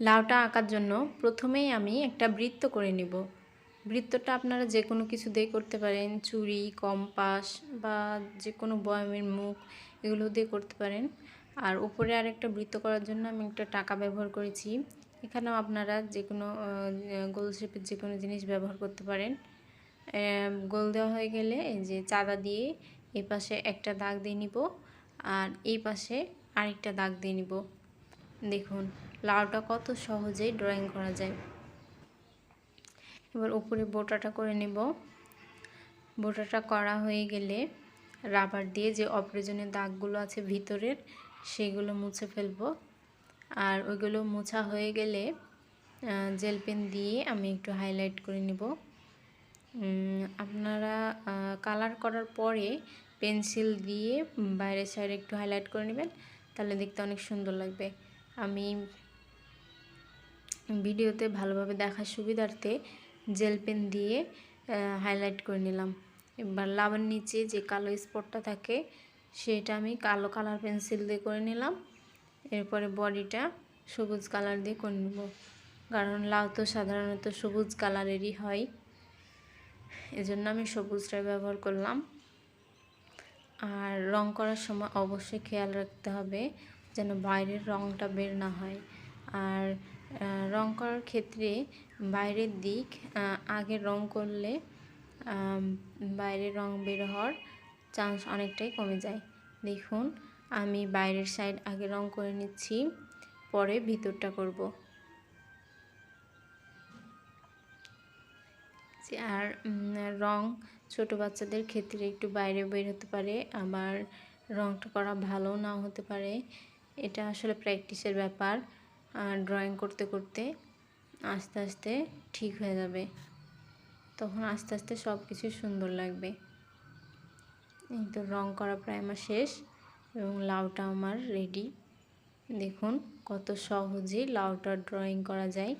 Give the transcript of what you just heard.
লাউটা আঁকার জন্য প্রথমেই আমি একটা বৃত্ত করে নিব। বৃত্তটা আপনারা যে কোনো কিছু দিয়ে করতে পারেন চুরি কম্পাস বা যে কোনো বয়ামের মুখ, এগুলো দিয়ে করতে পারেন। আর উপরে আরেকটা বৃত্ত করার জন্য আমি একটা টাকা ব্যবহার করেছি। এখানেও আপনারা যে কোনো গোল শেপের যে কোনো জিনিস ব্যবহার করতে পারেন। গোল দেওয়া হয়ে গেলে যে চাঁদা দিয়ে এই পাশে একটা দাগ দিয়ে নিব আর এই পাশে আরেকটা দাগ দিয়ে নিব। দেখুন, লাউটা কত সহজেই ড্রয়িং করা যায়। এবার উপরে বোটাটা করে নেব। বোটাটা করা হয়ে গেলে রাবার দিয়ে যে অপ্রয়োজনীয় দাগগুলো আছে ভিতরের, সেগুলো মুছে ফেলব। আর ওইগুলো মোছা হয়ে গেলে জেল পেন দিয়ে আমি একটু হাইলাইট করে নিব। আপনারা কালার করার পরে পেন্সিল দিয়ে বাইরের সাইডে একটু হাইলাইট করে নেবেন, তাহলে দেখতে অনেক সুন্দর লাগবে। আমি ভিডিওতে ভালোভাবে দেখার সুবিধার্থে জেল পেন দিয়ে হাইলাইট করে নিলাম। এবার লাভের নিচে যে কালো স্পটটা থাকে, সেটা আমি কালো কালার পেন্সিল দিয়ে করে নিলাম। এরপরে বডিটা সবুজ কালার দিয়ে করে নেব। কারণ লাউ তো সাধারণত সবুজ কালারেরই হয়। এজন্য আমি সবুজটা ব্যবহার করলাম। আর রং করার সময় অবশ্যই খেয়াল রাখতে হবে। যেন বাইরের রংটা বের না হয়। আর রং করার ক্ষেত্রে বাইরের দিক আগে রং করলে বাইরের রং বের হওয়ার চান্স অনেকটাই কমে যায়। দেখুন, আমি বাইরের সাইড আগে রং করে নিচ্ছি, পরে ভিতরটা করব। আর রং ছোট বাচ্চাদের ক্ষেত্রে একটু বাইরে বের হতে পারে, আবার রংটা করা ভালো নাও হতে পারে। এটা আসলে প্র্যাকটিসের ব্যাপার। আর ড্রয়িং করতে করতে আস্তে আস্তে ঠিক হয়ে যাবে। তখন আস্তে আস্তে সব কিছুই সুন্দর লাগবে। এই তো রং করা প্রায় আমার শেষ এবং লাউটা আমার রেডি দেখুন কত সহজেই লাউটা ড্রয়িং করা যায়।